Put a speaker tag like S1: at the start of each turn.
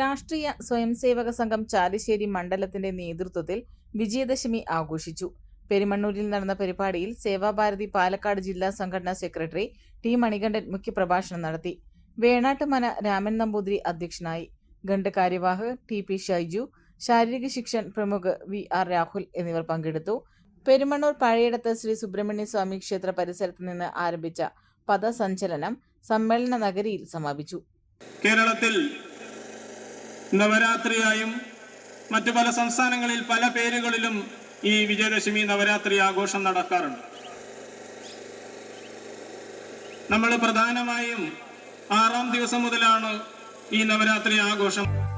S1: രാഷ്ട്രീയ സ്വയംസേവക സംഘം ചാലിശ്ശേരി മണ്ഡലത്തിന്റെ നേതൃത്വത്തിൽ വിജയദശമി ആഘോഷിച്ചു. പെരുമണ്ണൂരിൽ നടന്ന പരിപാടിയിൽ സേവാഭാരതി പാലക്കാട് ജില്ലാ സംഘടനാ സെക്രട്ടറി ടി മണികണ്ഠൻ മുഖ്യപ്രഭാഷണം നടത്തി. വേണാട്ടുമന രാമൻ നമ്പൂതിരി അധ്യക്ഷനായി. ഗണ്ട് കാര്യവാഹ് ടി പി ഷൈജു ശാരീരിക ശിക്ഷൻ പ്രമുഖ് വി ആർ രാഹുൽ എന്നിവർ പങ്കെടുത്തു. പെരുമണ്ണൂർ പഴയടത്ത് ശ്രീ സുബ്രഹ്മണ്യ സ്വാമി ക്ഷേത്ര പരിസരത്ത് നിന്ന് ആരംഭിച്ച പദസഞ്ചലനം സമ്മേളന നഗരിയിൽ സമാപിച്ചു.
S2: കേരളത്തിൽ നവരാത്രിയായും മറ്റു പല സംസ്ഥാനങ്ങളിൽ പല പേരുകളിലും ഈ വിജയദശമി നവരാത്രി ആഘോഷം നടക്കാറുണ്ട്. നമ്മൾ പ്രധാനമായും ആറാം ദിവസം മുതലാണ് ഈ നവരാത്രി ആഘോഷം